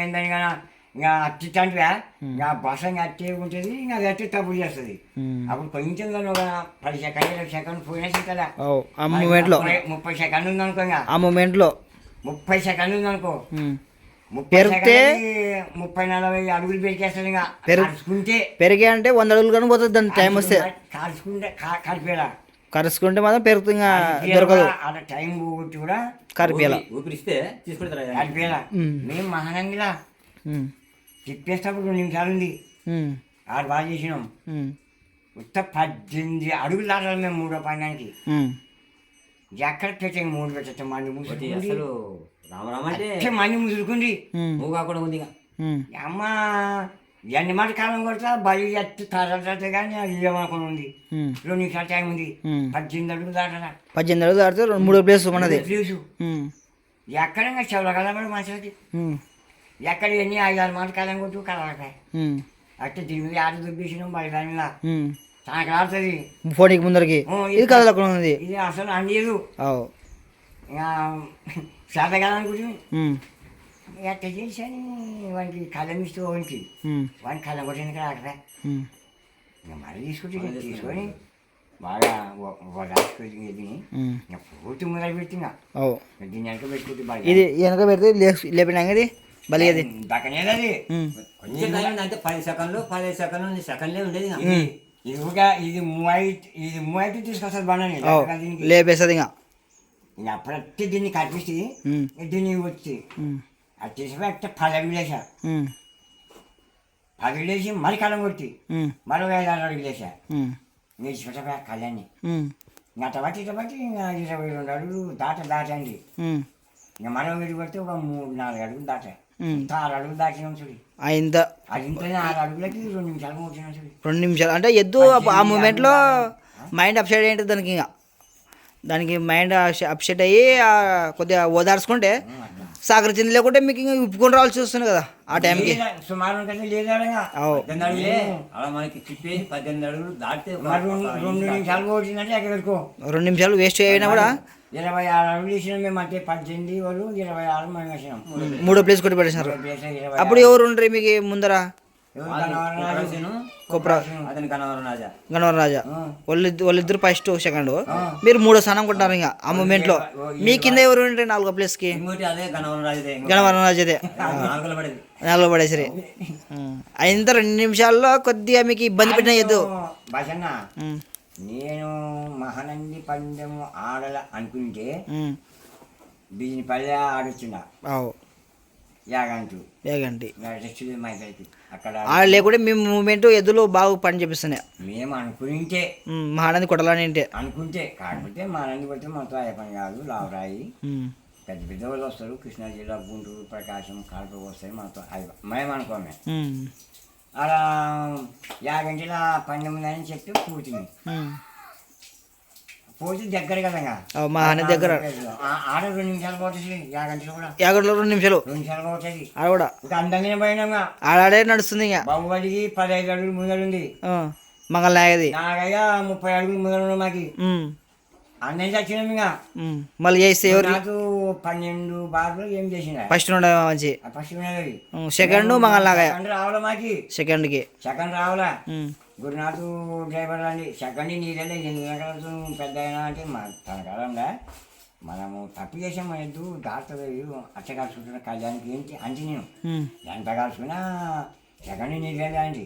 ఏందని కదా. ఇంకా అట్టింటివా ఇంకా బస అట్టి ఉంటుంది ఇంకా అది అట్టి తప్పులు చేస్తుంది. అప్పుడు కొంచెం కానీ ఒక పది సెకండ్ ఇరవై సెకండ్ పోయినా కదా ముప్పై- సెకండ్ ఉందనుకో ఇంకా. ఆ మూమెంట్లో. ముప్పై సెకండ్ ఉమ్. ముప్పై పెరిగితే- ముప్పై నలభై అడుగులు పెరికేస్తుంది ఇంకా. పెరుగు- కాల్చుకుంటే పెరిగే అంటే వంద అడుగులు కానీ పోతుంది దాని టైం వస్తే. కాల్చుకుంటే కలిపేలా కరుచుకుంటే మాత్రం పెరుగుతుంది దొరకదు అలా టైం పోగొట్టి కూడా కరిపేయాల ఊపిరిస్తే తీసుకుంటారా. మేము. తిప్పేసేటప్పుడు రెండు నిమిషాలు ఉంది. ఆరు బాగా చేసినాం. ఉత్త పద్దెనిమిది అడుగులు దాటాలి మేము మూడో పైనానికి ఉమ్. ఎక్కడ పెట్టాం మూడు పెట్టచ్చు మంది అసలు రామరామ అంటే మంది ఉంది. అమ్మ ఎన్ని మాట కాలం కొడతా బలి ఎత్తు తర్వాత కానీ ఏమనుకుని ఉంది. రెండు నిమిషాలు టైం ఉంది. పద్దెనిమిది అడుగులు దాటరా పద్దెనిమిది అడుగులు దాటితే రెండు మూడో ప్లేస్ మనది ఉమ్. ఎక్కడ చెవుల కలబడి మనుషులకి. ఎక్కడ ఎన్ని ఐదు ఆరు మాట కాలం కొట్టు కలవకాయ ఉమ్. అట్టే దీని మీద ఆట దుబ్బేసినాం బయట దాని మీద. ఉమ్. తనకు ఆడుతుంది. ఫోన్కి ముందరికి. ఇది కదలకుండా ఉంది ఇది అసలు అందేదు అవు. ఎట్ట చేశాను వానికి కళ్ళం ఇస్తూ వానికి. వానికి కళ్ళం కొట్టింది కదా అక్కడ. ఇంకా మళ్ళీ తీసుకుంటే తీసుకొని బాగా రాసుకొని. ఇంకా పూర్తి మొదలు పెట్టి ఇంకా అవు దీన్ని వెనక పెట్టుకుంటే బాగా ఇది వెనక పెడితే లే- లేపినాక ఇది బలిగది దక్కనేది అది. కొంచెం టైం ఉంది అంతే పది సెకండ్లు పదిహేను సెకండ్లు సెకండ్లే ఉండేది. ఇది ఒక ఇది మూవై ఇది మూవై తీసుకొస్తుంది దీనికి లేపేస్తుంది ఇంకా ఇంకా అప్పుడట్టే దీన్ని కట్టిస్తే ఉమ్. దీన్ని వచ్చి. అది చేసిపోయి అట్టే పది అడుగులు వేసా ఉమ్. పది అడుగులు వేసి మరి కళ్ళం కొట్టి. మరో ఐదు ఆరు అడుగులు. నిలిచిపెట్టబోయా కళ్యాణ్ని ఉమ్. ఇంకా అట్ట బట్టి ఇంకా ఇరవై రెండు అడుగులు దాట దాటండి. ఇంకా మరో వీడి పడితే ఒక మూడు నాలుగు అడుగులు దాట. ఆరు అడుగులు దాటినాం చూడు. అది ఇంట్లోనే ఆరు అడుగులకి రెండు నిమిషాలు వచ్చినాం చూడు. రెండు నిమిషాలు. అంటే ఎద్దు ఆ- మూమెంట్లో మైండ్ అప్సెట్ అయ్యింది దానికి ఇంకా? దానికి మైండ్ అప్సెట్ అయ్యి కొద్దిగా ఓదార్చుకుంటే సహకరించింది లేకుంటే మీకు ఇంకా ఉప్పుకొని రావాల్సి వస్తుంది కదా ఆ టైంకి. సుమారు రెండు నిమిషాలు వచ్చిందంటే ఎక్కడ పెట్టుకో రెండు నిమిషాలు వేస్ట్ అయినా కూడా ఇరవై ఆరు అడుగులు వేసినాం మేము అంటే పద్దెనిమిది వాళ్ళు ఇరవై ఆరు మనం వేసినాం. మూడో ప్లేస్ కొట్టి పెట్టేసినారు అప్పుడు ఎవరు ఉండరు మీకు ముందర? ఎవరు? వాళ్ళు కనవరం రాజు? కుట్రసేను, కొప్పరా అతని కనవరం రాజా గణవరం రాజా ఆ. వాళ్ళిద్దరు వాళ్ళిద్దరు ఫస్ట్ సెకండ్ మీరు మూడో స్థానం కొట్టారు ఇంకా ఆ మూమెంట్లో మీ కింద ఎవరు ఉంటే నాలుగో ప్లేస్కి ఇంకోటి అదే కనవరం రాజదే గణవరం రాజాదే నాలుగో పడేసరి. అయినంత రెండు నిమిషాల్లో కొద్దిగా మీకు ఇబ్బంది పెట్టిన ఎద్దు భజన్న ఉమ్, నేను మహానంది పందెము ఆడల అనుకుంటే దీని పల్లె ఆడొచ్చిండ. యాగంటూ. ఆడ లేకుంటే మీ మూమెంట్ ఎద్దులు బాగా పని చేపిస్తున్నాయి. మేము అనుకుంటే. మహానంది కొట్టాలని అంటే. అనుకుంటే కాకపోతే మా నంది కొడితే మొత్తం అయ్యే పని కాదు లావరాయి. పెద్ద పెద్ద వాళ్ళు వస్తారు కృష్ణా జిల్లా గుంటూరు ప్రకాశం కడప వస్తాయి మనతో మేము అనుకోమే. అలా యాగంటిల పందెం ఉందని చెప్పి పూర్తిని పూర్తి దగ్గర కదా మా అన్న దగ్గర. ఆడ రెండు నిమిషాలు పోతుంది. యాగంటిలో కూడా? యాగట్లో రెండు నిమిషాలు. రెండు నిమిషాలు పోతుంది. ఆడ కూడా. ఇంకా. పోయినాగా ఆడాడే నడుస్తుంది ఇంకా. బాహుబలికి పదహైదు అడుగులు ముందరుంది ఆ, మంగళ నాయది నాకయ్యా ముప్పై అడుగులు ముందర మాకి. ఉమ్, అందరం చచ్చినాం ఇంకా. మళ్ళీ చేస్తే ఎవరు నాకు పన్నెండు బార్లు ఏం చేసిన ఫస్ట్ ఉండే మంచి. ఫస్ట్ సెకండ్ మంగళ నాగయ్య సెకండ్ రావాలా మాకి? సెకండ్కి సెకండ్ రావాలా? గురునాథ్ డ్రైవర్ అండి సెకండ్ నీళ్ళే ఎన్ని గంటలు పెద్ద అయినా అంటే మా తన కాలంలో మనము తప్పు చేసాం మన ఎద్దు డాక్టర్ అచ్చ కాల్చుకుంటున్న కళ్యాణ్కి ఏంటి? అంటే నేను. ఎంత కాల్చుకున్నా సెకండ్ నీళ్ళే అండి.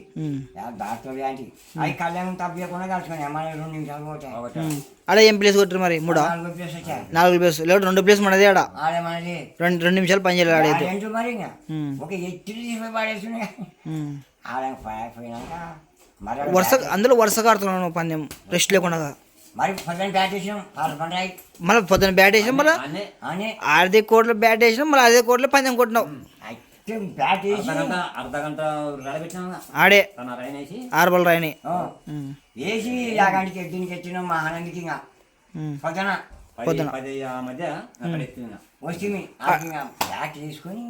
డాక్టర్ ఏంటి అది కళ్యాణం తప్పు చేయకుండా కాల్చుకుని మన రెండు నిమిషాలు పోతాయి. ఆడ ఏం ప్లేస్ కొట్టారు మరి? మూడో? నాలుగు ప్లేస్ వచ్చాయి. నాలుగు ప్లేస్ లేకపోతే రెండు ప్లేస్ మనది ఆడ. ఆడే మనది. రెండు రెండు నిమిషాలు పని చేయాలి మరి ఒక ఎత్తులు తీసుకుని పాడేస్తున్నాయి. ఆడ పోయినాక వరుస అందులో వరుసగా ఆడుతున్నాను పందెం రెస్ట్ లేకుండా. మరి పొద్దున బ్యాట్ వేసినాం మళ్ళీ పొద్దున బ్యాట్ వేసినాం మళ్ళీ ఆరదే కోట్ల బ్యాట్ వేసినాం మళ్ళీ అదే కోట్ల పందెం బ్యాట్ అర్ధ గంట రాడబెట్టినాము ఆడే. తన రైనేసి ఆరుబల్ రాయని. వేసి యాగానికి ఎద్దునికి ఎత్తినాం మా ఆనందికి ఇంకా. పొద్దున. పది పొద్దున. మధ్య బ్యాట్ తీసుకొని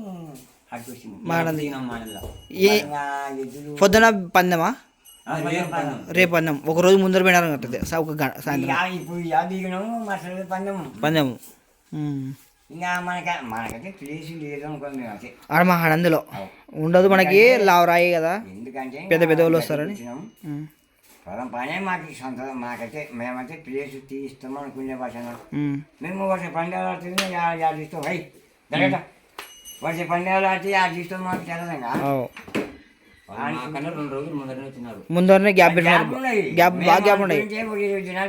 వచ్చింది ఎద్దులు. పొద్దున పందెమా? రేపు పందెం. ఒక రోజు ముందర పోయినారు కట్టది ఒక సాయంత్రం. ఇప్పుడు పందెం. పందెం. ఉమ్, ఇంకా మనక మనకైతే ప్లేస్ లేదు అనుకోండి మేము అయితే ఆడ మా హడందిలో ఉండదు మనకి. లావరాయి కదా. ఎందుకంటే పెద్ద పెద్ద వాళ్ళు వస్తారని? పొలం పనే మాకు సొంత మాకైతే మేమైతే ప్లేస్ తీస్తాం అనుకునే భాష ఉమ్, మేము వర్ష పండుగలు ఆడుతుంది యాడ్ ఇస్తాం. హై జరగట వర్ష పండుగలు ఆడితే యాడ్ ఇస్తాం మాకు తెలదంగా అవు. మాకన్నా రెండు రోజులు ముందరనే గ్యాప్ పెట్టినారు. గ్యాప్ బాగా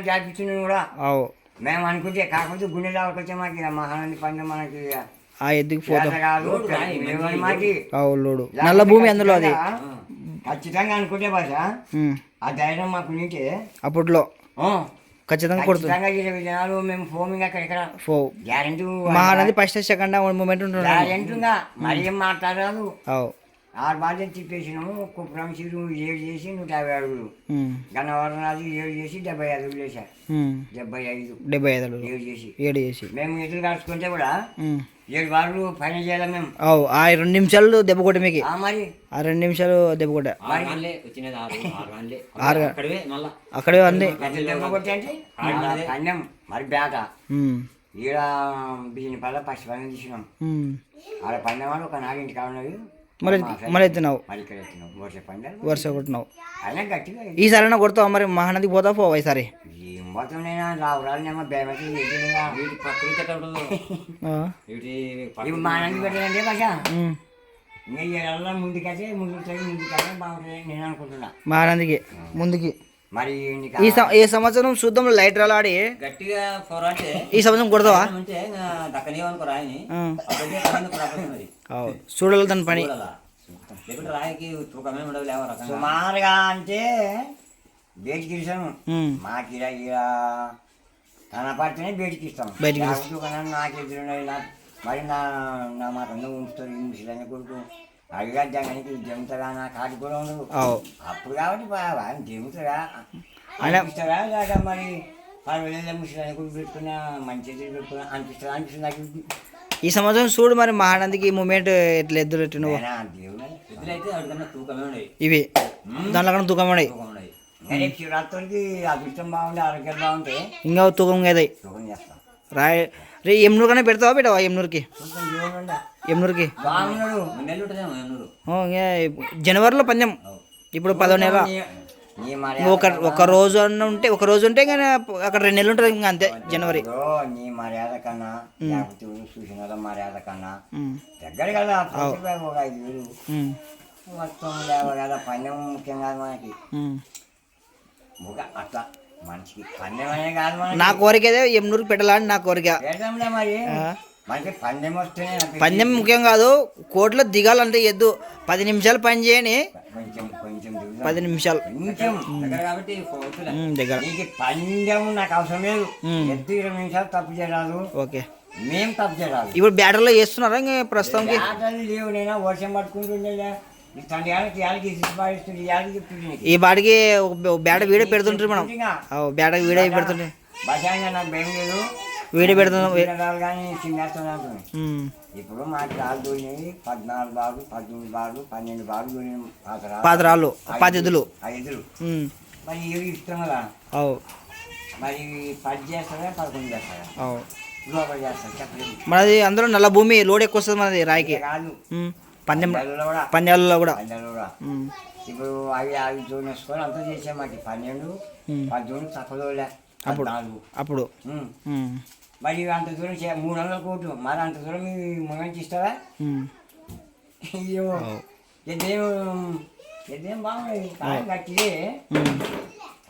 గ్యాప్ ఇచ్చినాం కూడా. అవు. మేము అనుకుంటే కాకపోతే గుండె దావరికి వచ్చే మాకు మహానంది పండుగ మనకి ఆ ఎద్దుకి పోతాం. చేత కాదు లేవని మాకి అవు లోడు. నల్ల భూమి అందులో అది. ఖచ్చితంగా అనుకుంటే భాష ఆ ధైర్యం మాకు ఉంటే అప్పట్లో ఆ, ఖచ్చితంగా కొడుతుంది. దినాలు మేము ఫోమింగ్ అక్కడ ఇక్కడ. ఫో guarantee Mahanadi first second moment ఉంటున్నాడు గ్యారెంటీగా మరి ఏం మాట్లాడరాదు. అవు. ఆరు బాధ్యత తిప్పేసినాము కుప్పరం సీరు ఏడు చేసి నూట యాభై అడుగులు గన్నవరం రాజు ఏడు చేసి డెబ్బై ఐదు వేసారు ఉమ్, డెబ్బై ఐదు. డెబ్బై ఐదు అడుగులు. ఏడు చేసి. ఏడు చేసి. మేము ఎదురు కాల్చుకుంటే కూడా ఏడు బార్లు పైన చేయాలి మేము? అవు ఆ రెండు నిమిషాలు దెబ్బ కొట్టే మీకు. ఆ మరి? ఆ రెండు నిమిషాలు దెబ్బ కొట్టా. అక్కడే అంది. దెబ్బ పన్నెం మరి ఉమ్, ఈడ బిజిన పల్ల పచ్చి పని తీసినాం. ఆడ పన్నెం వాడు ఒక నాగింటి కావున్నది మరి మరి ఎత్తినావు? వరుస కొట్టినావు. ఈసారైనా కొడతావు మరి? మహానదికి పోతావు పోవా ఈసారి? మహానదికి ముందుకి. మరి ఈ ఈ సంవత్సరం చూద్దాం లైట్ ఆడి గట్టిగా పోరాటే ఈ సంవత్సరం అవు. చూడాలి దాని పని. సుమారుగా అంటే బయటికి ఉమ్, మాకు ఇలా ఇలా కనపడితేనే బయటికి ఇస్తాం బయటికి నాకు నా మరి నా నా మాట ఉంచుతారు ముసలని కొడుకు. నా కాటి కూడా ఉండదు. అప్పుడు కాబట్టి బాగా జమ్ముతారా అయినా- అనిపిస్తారా లేదా మరి? పర్వాలేదు పెట్టుకున్నా మంచి ఎదురు పెట్టుకున్నా అనిపిస్తుందా అనిపిస్తుంది నాకు? ఈ సంవత్సరం చూడు మరి మహానదికి మూమెంట్ ఎట్లా ఎద్దులు ఎట్టు నువ్వు ఇవి. దాంట్లో కన్నా తూకం ఉన్నాయి శివరాత్రికి అదృష్టం బాగుంటే ఆరోగ్యం బాగుంటే ఇంకా తూకం చేస్తాం. రాయ్ రే ఎమ్నూరు కన్నా పెడతావా పెట్టవా ఎమ్నూరుకి ఎమ్నూరుకి జనవరిలో పందెం. ఇప్పుడు పదో నెల. ఒక ఒక రోజు అన్న ఉంటే ఒక రోజు ఉంటే ఇంకా అక్కడ రెండు నెలలు ఉంటుంది ఇంకా అంతే జనవరి. నీ మర్యాద కన్నా లేకపోతే ఎవరు చూసిన వాళ్ళ మర్యాద కన్నా ఉమ్, దగ్గర కదా ప్రతి ఒక ఐదు వేలు. ఉమ్, మొత్తం లేవ కదా పందెం ముఖ్యం కాదు మనకి అట్లా. మనిషికి పందెం అనే కాదు మనకి. నా కోరిక అదే ఎమ్నూరుకి పెట్టాలని నా కోరిక. మరి. మనకి పందెం వస్తేనే నాకు పందెం ముఖ్యం కాదు కోట్లో దిగాలంటే ఎద్దు. పది నిమిషాలు పని చేయని కొంచెం కొంచెం దిగుదాం. పది నిమిషాలు. కొంచెం దగ్గర కాబట్టి పోతులే ఉమ్, దగ్గర. నీకు పందెం నాకు అవసరం లేదు. ఉమ్. ఎద్దు ఇరవై నిమిషాలు తప్పు చేయరాదు. ఓకే. మేము తప్పు చేయరాదు. ఇప్పుడు బ్యాటర్లో చేస్తున్నారా ఇంకా ప్రస్తుతానికి? ఆటలు లేవు నేను? వర్షం పట్టుకుంటుండే ఈ బాడికి బ్యాట వీడియో పెడుతుంటారు మనం బ్యాటకి వీడియో పెడుతుంటే వీడియో పెడుతున్నాం. ఇప్పుడు మాకు రాళ్ళు దూరినాయి పద్నాలుగు బార్లు పద్దెనిమిది బార్లు పన్నెండు బార్లు దూరినాయి పాత రాళ్ళు. పది ఉమ్. మరి ఇవి ఇష్టం కదా? మరి పది చేస్తారా పదకొండు చేస్తారా? లోపల చేస్తారు? చెప్పలేదు మనది అందులో నల్ల భూమి లోడ్ ఎక్కువ వస్తుంది మనది రాయికి. ఉమ్. పందెం పందాలలో కూడా. ఇప్పుడు అవి అవి జోన్ వేసుకొని అంతా చేసాం మాకు పన్నెండు ఉమ్. పద్దెనిమిది తప్పదోలే అప్పుడు. పద్నాలుగు. అప్పుడు. మరి అంత దూరం చే మూడు వందల కోట్లు. మరి అంత దూరం మీ మొగంచి ఇస్తారా. అయ్యో. ఎదేం ఎదేం బాగుంది. కానీ గట్టిదే.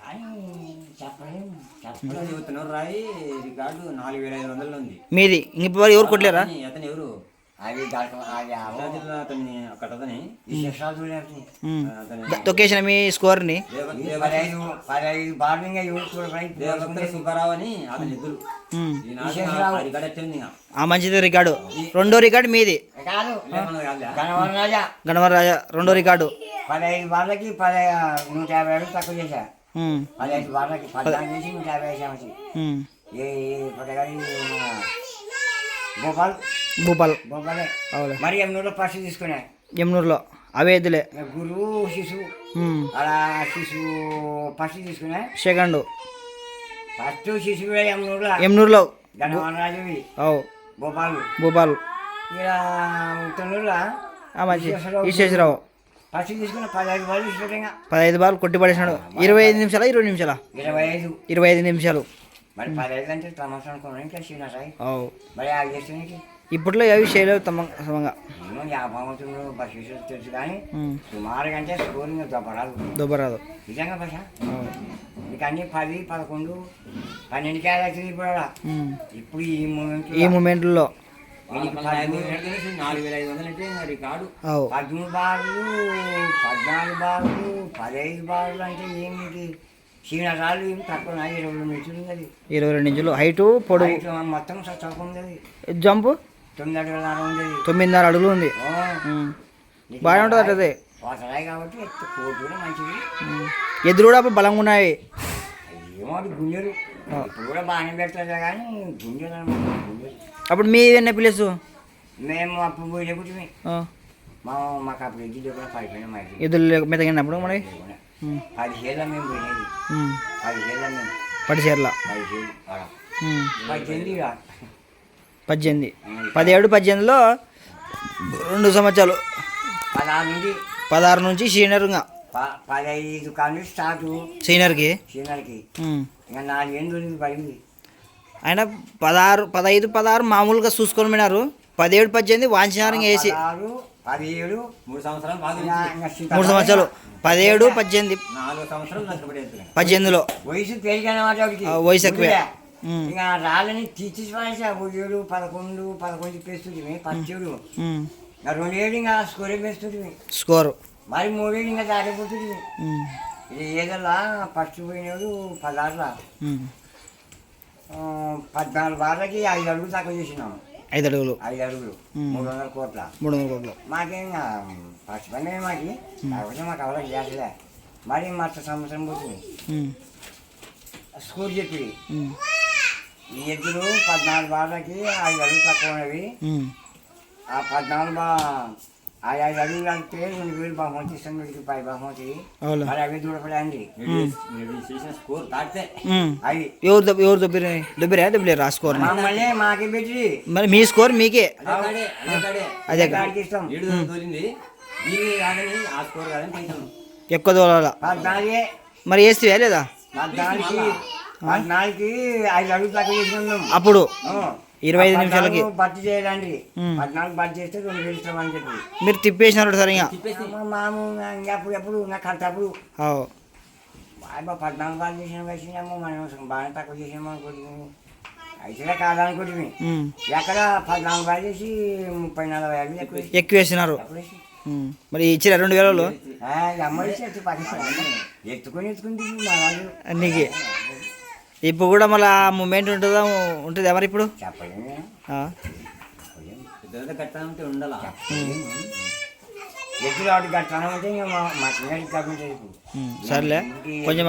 కానీ చెప్పలేము చెప్పలేము చెబుతున్నారు రాయి. రికార్డు నాలుగు వేల ఐదు వందలు ఉంది. మీది. ఇంక ఎవరు కొట్టలేరా? అతను ఎవరు? ఈ తొక్కేసిన మీ ఈ పదహైదు పదహైదు ఇంకా. ఆ మంచిది రికార్డు రెండో రికార్డు మీది కాదు లేమన్నది కాదులే. గణవరం రాజా గణవర రాజా రెండో రికార్డు పదహైదు బార్లకి పద నూట యాభై అడుగు తక్కువ చేశా. పదహైదు బార్లకి పద్నాలుగు చేసి నూట యాభై వేసాము. ఏ పదగారి భోపాల్. భూపాల్. భోపాలే అవులే. మరి ఎన్నోలో ఫస్ట్ తీసుకున్నా యమునూరులో అవే ఎద్దులే గురువు శిశువు ఉమ్. అలా శిశువు ఫస్ట్ తీసుకున్నా సెకండ్. ఫస్ట్ శిశువు ఎన్నోలో యమునూరులో గణవరం రాజువి అవు. భూపాల్. ఉత్తనూరులో? ఆ మంచి. ఈశ్వరరావు ఫస్ట్ తీసుకున్న పదహైదు వాళ్ళు ఇష్టం ఇంకా పదహైదు బాల్ కొట్టి పడేసినాడు. ఇరవై ఐదు నిమిషాలా ఇరవై నిమిషాలా? ఇరవై ఐదు. ఇరవై ఐదు నిమిషాలు. మరి పదహైదు అంటే తమాషా అనుకున్నాను ఇంకా చిన్న మరి ఆ చేస్తానికి ఇప్పట్లో అవి చేయలేవు తమ సమంగా. తెలుసు కానీ. సుమారుగా అంటే స్కోరింగ్ దొబ్బరాదు. దుబ్బరాదు. నిజంగా బస అన్ని పది పదకొండు పన్నెండు కాయలు అవుతుంది ఇప్పుడు ఆడ. ఉమ్. ఇప్పుడు ఈ మూమెంట్ ఈ మూమెంట్లో నాలుగు వేల ఐదు వందలు అంటే మరి పదమూడు బార్లు పద్నాలుగు బార్లు పదహైదు బార్లు అంటే ఏమిటి? చీనరాలు ఏమి తక్కువ ఇరవై రెండు ఉన్నది. ఇరవై రెండు ఇంచులు. హైటు హైట్ మొత్తం చదువుకు ఉన్నది. జంపు? తొమ్మిదిన్నర అడుగులు ఉంది. బాగానే ఉంటుంది వాసరాయి కాబట్టి కూడా మంచిది. ఎద్దులు కూడా అప్పుడు బలంగా ఉన్నాయి. ఏమో ఇప్పుడు కూడా బాగానే పెడతారు కానీ అప్పుడు మీ ఎన్న ప్లేస్ మేము అప్పుడు పోయేపుటి మా మాకు అప్పుడు కూడా పడిపోయినా ఎద్దులు మెతగినప్పుడు మరి. పదిహేళ్ళ మేము పోయినది. పదిహేళ్ళ మేము. పదిహేళ్ళు. పద్దెనిమిది. పద్దెనిమిది. పదిహేడు పద్దెనిమిదిలో రెండు సంవత్సరాలు. పదహారు నుండి పదహారు నుంచి సీనియర్గా పదహైదు కానీ స్టార్ట్ సీనియర్కి? సీనియర్కి. నాలుగేళ్ళు పడింది. ఆయన పదహారు పదహైదు పదహారు మామూలుగా చూసుకొని పోయినారు. పదిహేడు పద్దెనిమిది వాంచినారు ఇంకా వేసి. పదిహేడు మూడు సంవత్సరాలు మూడు సంవత్సరాలు. పదిహేడు పద్దెనిమిది. నాలుగు సంవత్సరాలు నష్టపడేది పద్దెనిమిదిలో. వయసు వయసు ఎక్కువే. ఇంకా రాళ్ళని తీసి పడేసా ఏడు పదకొండు పదకొండు పేస్తుంది పచ్చేడు. ఇంకా రెండేళ్ళు ఇంకా స్కోరే పేస్తుంది స్కోరు. మరి మూడేళ్ళు ఇంకా దాటిపోతుంది ఉమ్. ఇది ఏదల్లా ఫస్ట్ పోయినాడు పదహారులా. ఆ, పద్నాలుగు బార్లకి ఐదు అడుగులు తక్కువ చేసినాము ఐదు అడుగులు. ఐదు అడుగులు. మూడు వందల కోట్ల. మూడు వందల కోట్లు. మాకేం ఫస్ట్ పని మాకి? కాకపోతే మాకు ఎవరికి చేసలే మరి మత సంవత్సరం పోతుంది. స్కూల్ చెప్పి. ఈ ఎద్దులు పద్నాలుగు బార్లకి ఐదు అడుగులు తక్కువ ఉన్నవి. ఆ పద్నాలుగు బా ఆ ఐదు అడుగులు అంటే రెండు వేలు బహుమతి ఇస్తాం వీడికి పై బహుమతి. మరి అవి చేసిన స్కోర్ ఉమ్. అవి. ఎవరు దొబ్బ ఎవరు దొబ్బిరే దొబ్బిరా దొబ్బిలేరు ఆ స్కోర్ మమ్మల్ని మాకే పెట్టి. మరి మీ స్కోర్ మీకే. అదే ఎక్కువ దూరాల మరి వేస్తే లేదా ఐదు అప్పుడు. ఇరవై ఐదు నిమిషాలకి. భర్తీ చేయాలండి. ఉమ్. పద్నాలుగు భర్తీ చేస్తే రెండు వేలు ఇస్తామని చెప్పి. మీరు తిప్పేసినారు సార్ ఇంకా? మాము అప్పుడు ఎప్పుడు నా కడతప్పుడు అవు. బాగా పద్నాలుగు బాగా చేసినాం వేసినాము. మనం బాగా తక్కువ చేసినాము అనుకోండి అయితే కాదనుకోండి ఉమ్. ఎక్కడ పద్నాలుగు బాగా చేసి ముప్పై నలభై అడుగులు ఎక్కువ వేసి- ఎక్కువ వేసినారు. మరి ఇచ్చిరా రెండు వేలలో ఎత్తుకొని ఎత్తుకుంది నీకు ఇప్పుడు కూడా మళ్ళీ ఆ మూమెంట్ ఉంటుందా? ఉంటుందా మరి ఇప్పుడు. సర్లే. కొంచెం